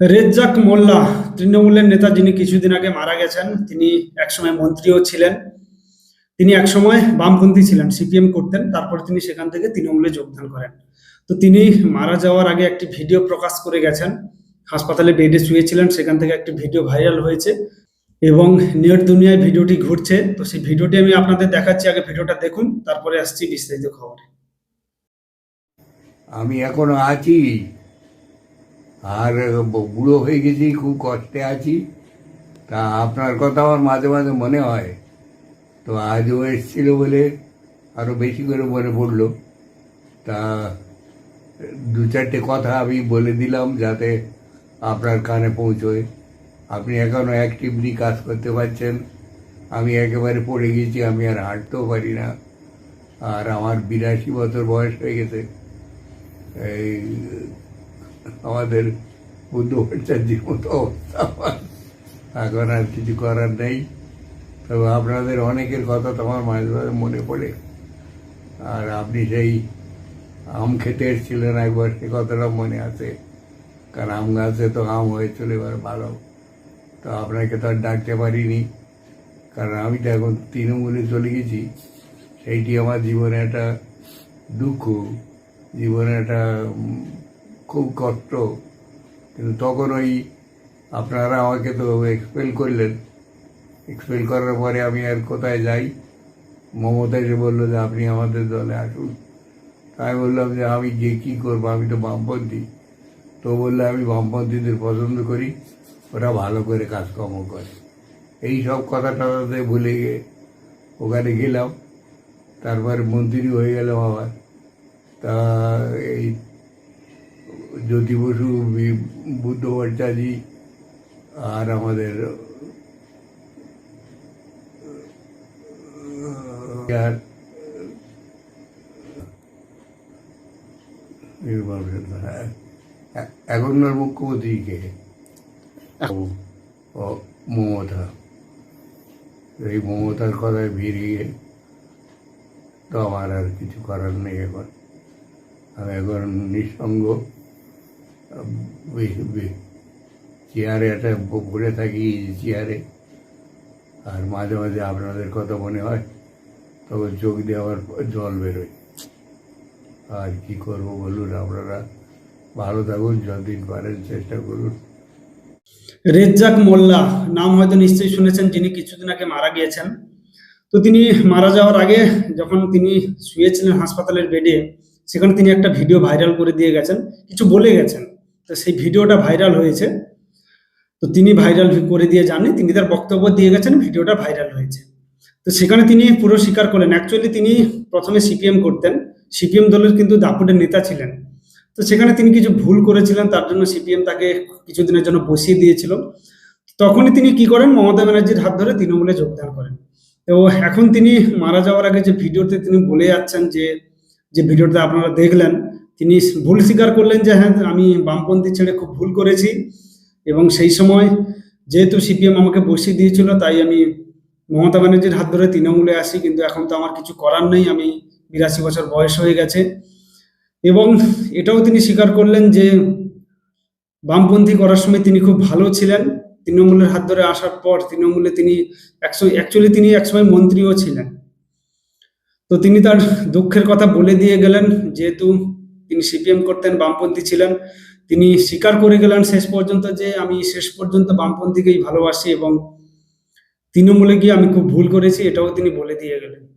রেজ্জাক মোল্লা, তৃণমূলের নেতা যিনি কিছুদিন আগে মারা গেছেন, তিনি একসময় মন্ত্রীও ছিলেন। তিনি একসময় বামপন্থী ছিলেন, সিপিএম করতেন, তারপর তিনি সেখান থেকে তৃণমূলে যোগদান করেন। তো তিনি মারা যাওয়ার আগে একটি ভিডিও প্রকাশ করে গেছেন। হাসপাতালে বেডে শুয়েছিলেন, সেখান থেকে একটি ভিডিও ভাইরাল হয়েছে এবং নেট দুনিয়ায় ভিডিওটি ঘুরছে। তো সেই ভিডিওটি আমি আপনাদের দেখাচ্ছি, আগে ভিডিওটা দেখুন, তারপরে আসছি বিস্তারিত খবরে। আমি এখনও আছি। আর বুড়ো হয়ে গেছি, খুব কষ্টে আছি। তা আপনার কথা আমার মাঝে মাঝে মনে হয়। তো আজও এসেছিল বলে আরও বেশি করে মনে পড়ল। তা, দু চারটে কথা আমি বলে দিলাম যাতে আপনার কানে পৌঁছয়। আপনি এখনও অ্যাক্টিভলি কাজ করতে পারছেন। আমি একেবারে পড়ে গেছি, আমি আর হাঁটতেও পারি না। আর আমার বিরাশি বছর বয়স হয়ে গেছে। এই আমাদের বুদ্ধ ভট্টাচার্যের মতো অবস্থা এখন আর কিছু করার নেই। তবে আপনাদের অনেকের কথা তো আমার মাঝে মাঝে মনে পড়ে। আর আপনি সেই আম খেতে এসেছিলেন একবার, সে কথাটা মনে আছে। কারণ আম গাছে তো আম হয়েছিল এবার ভালো। তো আপনাকে তো আর ডাকতে পারিনি। কারণ আমি তো এখন তৃণমূলে চলে গেছি। সেইটি আমার জীবনে একটা দুঃখ, জীবনে একটা খুব কষ্ট। কিন্তু তখন ওই আপনারা আমাকে তো এক্সপেল করলেন। এক্সপেল করার পরে আমি আর কোথায় যাই? মমতা এসে বলল যে, আপনি আমাদের দলে আসুন। তাই বললাম যে, আমি গিয়ে কী করব? আমি তো বামপন্থী। তো বললে, আমি বামপন্থীদের পছন্দ করি। ওরা ভালো করে কাজকর্ম করে। এই সব কথা টথাতে ভুলে গিয়ে ওখানে গেলাম। তারপর মন্ত্রী হয়ে গেলাম আবার। তা এই জ্যোতি বসু বুদ্ধ ভট্টাচার্য আর আমাদের আর এখনকার মুখ্যমন্ত্রী কে? ও মমতা। এই মমতার কথায় বেরিয়ে তো আমার আর কিছু করার নেই এখন। আমি এখন নিঃসঙ্গ চেয়ারে একটা পড়ে থাকি চেয়ারে। আর মাঝে মাঝে আপনাদের কথা মনে হয় তখন চোখ আবার জল বেরোয়। আর কি করব বলুন আপনারা? ভালো থাকুন, যতদিন পারেন চেষ্টা করুন। রেজ্জাক মোল্লা, নাম হয়তো নিশ্চয়ই শুনেছেন, যিনি কিছুদিন আগে মারা গিয়েছেন। তো তিনি মারা যাওয়ার আগে যখন তিনি শুয়েছিলেন হাসপাতালের বেডে, সেখানে তিনি একটা ভিডিও ভাইরাল করে দিয়ে গেছেন, কিছু বলে গেছেন। তো সেই ভিডিওটা ভাইরাল হয়েছে। তো তিনি ভাইরাল করে দিয়ে জানেন তিনি তার বক্তব্য দিয়ে গেছেন, ভিডিওটা ভাইরাল হয়েছে। তো সেখানে তিনি পুরো স্বীকার করলেন। অ্যাকচুয়ালি তিনি প্রথমে সিপিএম করতেন। সিপিএম দলের কিন্তু দাপুটের নেতা ছিলেন। তো সেখানে তিনি কিছু ভুল করেছিলেন, তার জন্য সিপিএম তাকে কিছুদিনের জন্য বসিয়ে দিয়েছিল। তখনই তিনি কি করেন? মমতা ব্যানার্জির হাত ধরে তৃণমূলে যোগদান করেন। তো এখন তিনি মারা যাওয়ার আগে যে ভিডিওতে তিনি বলে যাচ্ছেন যে যে ভিডিওটা আপনারা দেখলেন তিনি ভুল স্বীকার করলেন যে হ্যাঁ আমি বামপন্থী ছেড়ে খুব ভুল করেছি। এবং সেই সময় যেহেতু সিপিএম আমাকে বসিয়ে দিয়েছিল, তাই আমি মমতা ব্যানার্জির হাত ধরে তৃণমূলে আসি, কিন্তু এখন তো আমার কিছু করার নেই, আমি বিরাশি বছর বয়স হয়ে গেছে। এবং এটাও তিনি স্বীকার করলেন যে বামপন্থী করার সময় তিনি খুব ভালো ছিলেন। তৃণমূলের হাত ধরে আসার পর তৃণমূলে তিনি একশো অ্যাকচুয়ালি তিনি একসময় মন্ত্রীও ছিলেন। তো তিনি তার দুঃখের কথা বলে দিয়ে গেলেন, যেহেতু তিনি সিপিএম করতেন, বামপন্থী ছিলেন। তিনি স্বীকার করে গেলেন শেষ পর্যন্ত যে আমি শেষ পর্যন্ত বামপন্থীকেই ভালোবাসি এবং তৃণমূলে গিয়ে আমি খুব ভুল করেছি, এটাও তিনি বলে দিয়ে গেলেন।